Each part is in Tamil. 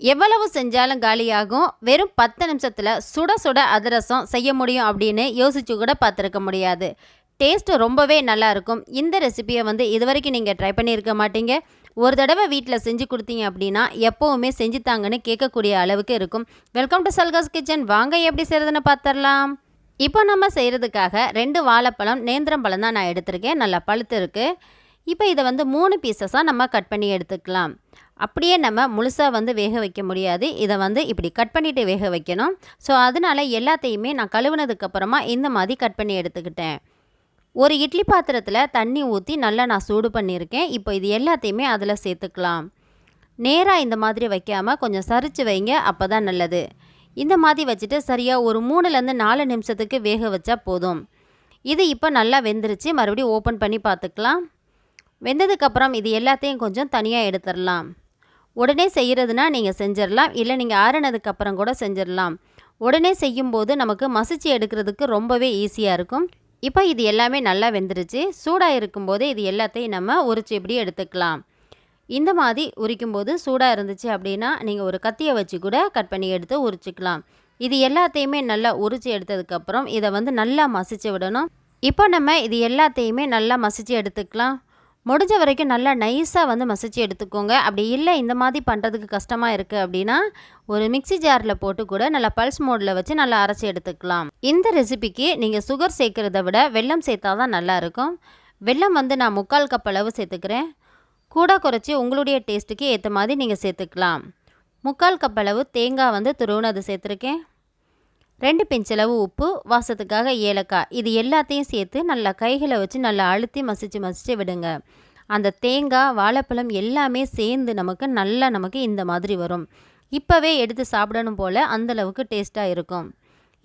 எவ்வளவு செஞ்சாலும் காலியாகும். வெறும் பத்து நிமிஷத்தில் சுட சுட அதிரசம் செய்ய முடியும் அப்படின்னு யோசிச்சு கூட பார்த்துருக்க முடியாது. டேஸ்ட்டு ரொம்பவே நல்லா இருக்கும். இந்த ரெசிபியை வந்து இது வரைக்கும் நீங்கள் ட்ரை பண்ணியிருக்க மாட்டீங்க. ஒரு தடவை வீட்டில் செஞ்சு கொடுத்தீங்க அப்படின்னா எப்போவுமே செஞ்சு தாங்கன்னு கேட்கக்கூடிய அளவுக்கு இருக்கும். வெல்கம் டு சல்காஸ் கிச்சன் வாங்க எப்படி செய்கிறதுன்னு பார்த்துடலாம். இப்போ நம்ம செய்கிறதுக்காக ரெண்டு வாழைப்பழம் நேந்திரம் பழம் தான் நான் எடுத்திருக்கேன். நல்லா பழுத்து இருக்குது இப்போ இதை வந்து மூணு பீசஸாக நம்ம கட் பண்ணி எடுத்துக்கலாம். அப்படியே நம்ம முழுசாக வந்து வேக வைக்க முடியாது. இதை வந்து இப்படி கட் பண்ணிவிட்டு வேக வைக்கணும். ஸோ அதனால் எல்லாத்தையுமே நான் கழுவுனதுக்கப்புறமா இந்த மாதிரி கட் பண்ணி எடுத்துக்கிட்டேன். ஒரு இட்லி பாத்திரத்தில் தண்ணி ஊற்றி நல்லா நான் சூடு பண்ணியிருக்கேன். இப்போ இது எல்லாத்தையுமே அதில் சேர்த்துக்கலாம். நேராக இந்த மாதிரி வைக்காமல் கொஞ்சம் சரித்து வைங்க அப்போ தான் நல்லது. இந்த மாதிரி வச்சுட்டு சரியாக ஒரு மூணுலேருந்து நாலு நிமிஷத்துக்கு வேக வச்சா போதும். இது இப்போ நல்லா வெந்துருச்சு. மறுபடியும் ஓப்பன் பண்ணி பார்த்துக்கலாம். வெந்ததுக்கப்புறம் இது எல்லாத்தையும் கொஞ்சம் தனியாக எடுத்துடலாம். உடனே செய்கிறதுனா நீங்கள் செஞ்சிடலாம். இல்லை நீங்கள் ஆறினதுக்கப்புறம் கூட செஞ்சிடலாம். உடனே செய்யும்போது நமக்கு மசிச்சு எடுக்கிறதுக்கு ரொம்பவே ஈஸியாக இருக்கும். இப்போ இது எல்லாமே நல்லா வெந்துருச்சு. சூடாக இருக்கும்போது இது எல்லாத்தையும் நம்ம உரிச்சு இப்படி எடுத்துக்கலாம். இந்த மாதிரி உரிக்கும்போது சூடாக இருந்துச்சு அப்படின்னா நீங்கள் ஒரு கத்தியை வச்சு கூட கட் பண்ணி எடுத்து உரிச்சிக்கலாம். இது எல்லாத்தையுமே நல்லா உரிச்சு எடுத்ததுக்கப்புறம் இதை வந்து நல்லா மசிச்சு விடணும். இப்போ நம்ம இது எல்லாத்தையுமே நல்லா மசிச்சு எடுத்துக்கலாம். முடிஞ்ச வரைக்கும் நல்லா நைஸாக வந்து மசிச்சு எடுத்துக்கோங்க. அப்படி இல்லை இந்த மாதிரி பண்ணுறதுக்கு கஷ்டமாக இருக்குது அப்படின்னா ஒரு மிக்சி ஜாரில் போட்டு கூட நல்லா பல்ஸ் மோடில் வச்சு நல்லா அரைச்சி எடுத்துக்கலாம். இந்த ரெசிபிக்கு நீங்கள் சுகர் சேர்க்குறத விட வெல்லம் சேர்த்தா தான் நல்லாயிருக்கும் வெல்லம் வந்து நான் முக்கால் கப் அளவு சேர்த்துக்கிறேன். கூட குறைச்சி உங்களுடைய டேஸ்ட்டுக்கு ஏற்ற மாதிரி நீங்கள் சேர்த்துக்கலாம். முக்கால் கப் அளவு தேங்காய் வந்து துருவுனது சேர்த்துருக்கேன். ரெண்டு பிஞ்சளவு உப்பு வாசத்துக்காக ஏலக்காய். இது எல்லாத்தையும் சேர்த்து நல்லா கைகளை வச்சு நல்லா அழுத்தி மசிச்சு மசிச்சு விடுங்க. அந்த தேங்காய் வாழைப்பழம் எல்லாமே சேர்ந்து நமக்கு நல்லா நமக்கு இந்த மாதிரி வரும். இப்போவே எடுத்து சாப்பிடணும் போல் அந்தளவுக்கு டேஸ்ட்டாக இருக்கும்.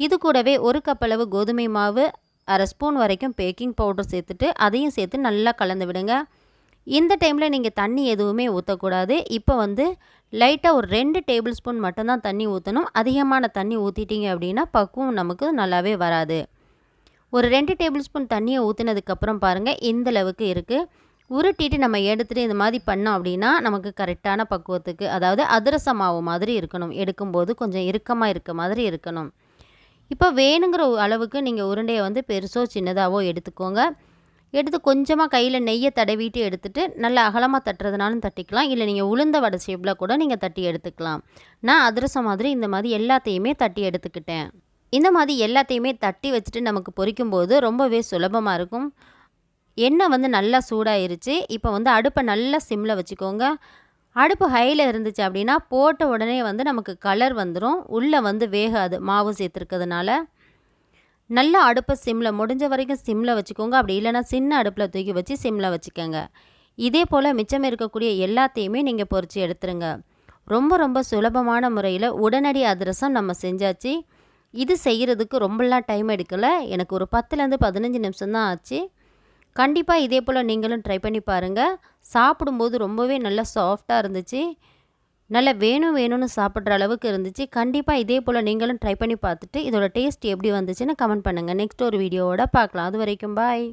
இது கூடவே ஒரு கப்பளவு கோதுமை மாவு அரை ஸ்பூன் வரைக்கும் பேக்கிங் பவுடர் சேர்த்துட்டு அதையும் சேர்த்து நல்லா கலந்து விடுங்க. இந்த டைமில் நீங்கள் தண்ணி எதுவுமே ஊற்றக்கூடாது இப்போ வந்து லைட்டாக ஒரு ரெண்டு டேபிள் ஸ்பூன் மட்டும்தான் தண்ணி ஊற்றணும் அதிகமான தண்ணி ஊற்றிட்டீங்க அப்படின்னா பக்குவம் நமக்கு நல்லாவே வராது. ஒரு ரெண்டு டேபிள் ஸ்பூன் தண்ணியை ஊற்றினதுக்கப்புறம் பாருங்கள் இந்த அளவுக்கு இருக்குது உருட்டிட்டு நம்ம எடுத்துகிட்டு இந்த மாதிரி பண்ணோம் அப்படின்னா நமக்கு கரெக்டான பக்குவத்துக்கு அதாவது அதிரச மாவு மாதிரி இருக்கணும். எடுக்கும்போது கொஞ்சம் இறுக்கமாக இருக்க மாதிரி இருக்கணும். இப்போ வேணுங்கிற அளவுக்கு நீங்கள் உருண்டையை வந்து பெருசோ சின்னதாகவோ எடுத்துக்கோங்க. எடுத்து கொஞ்சமாக கையில் நெய்யை தடவிட்டு எடுத்துகிட்டு நல்லா அகலமாக தட்டுறதுனாலும் தட்டிக்கலாம். இல்லை நீங்கள் உளுந்த வடை ஷேப்பில் கூட நீங்கள் தட்டி எடுத்துக்கலாம். நான் அதிரசம் மாதிரி இந்த மாதிரி எல்லாத்தையுமே தட்டி எடுத்துக்கிட்டேன். இந்த மாதிரி எல்லாத்தையுமே தட்டி வச்சுட்டு நமக்கு பொறிக்கும்போது ரொம்பவே சுலபமாக இருக்கும். எண்ணெய் வந்து நல்லா சூடாயிருச்சு. இப்போ வந்து அடுப்பை நல்லா சிம்மில் வச்சுக்கோங்க. அடுப்பு ஹையில் இருந்துச்சு அப்படின்னா போட்ட உடனே வந்து நமக்கு கலர் வந்துடும் உள்ளே வந்து வேகாது. மாவு சேர்த்துருக்கிறதுனால. நல்லா அடுப்பை சிம்மில் முடிஞ்ச வரைக்கும் சிம்மில் வச்சுக்கோங்க. அப்படி இல்லைனா சின்ன அடுப்பில் தூக்கி வச்சு சிம்மில் வச்சுக்கோங்க. இதே போல் மிச்சம் இருக்கக்கூடிய எல்லாத்தையுமே நீங்கள் பொறிச்சு எடுத்துருங்க. ரொம்ப ரொம்ப சுலபமான முறையில் உடனடி அதிரசம் நம்ம செஞ்சாச்சு. இது செய்கிறதுக்கு ரொம்பலாம் டைம் எடுக்கலை. எனக்கு ஒரு பத்துலேருந்து பதினஞ்சு நிமிஷம் தான் ஆச்சு. கண்டிப்பாக இதே போல் நீங்களும் ட்ரை பண்ணி பாருங்கள் சாப்பிடும்போது ரொம்பவே நல்லா சாஃப்டாக இருந்துச்சு. நல்லா வேணும் வேணும்னு சாப்பிட்ற அளவுக்கு இருந்துச்சு. கண்டிப்பாக இதே போல் நீங்களும் ட்ரை பண்ணி பார்த்துட்டு இதோட டேஸ்ட் எப்படி வந்துச்சுன்னு கமெண்ட் பண்ணுங்கள் நெக்ஸ்ட் ஒரு வீடியோவோட பார்க்கலாம். அது வரைக்கும் பாய்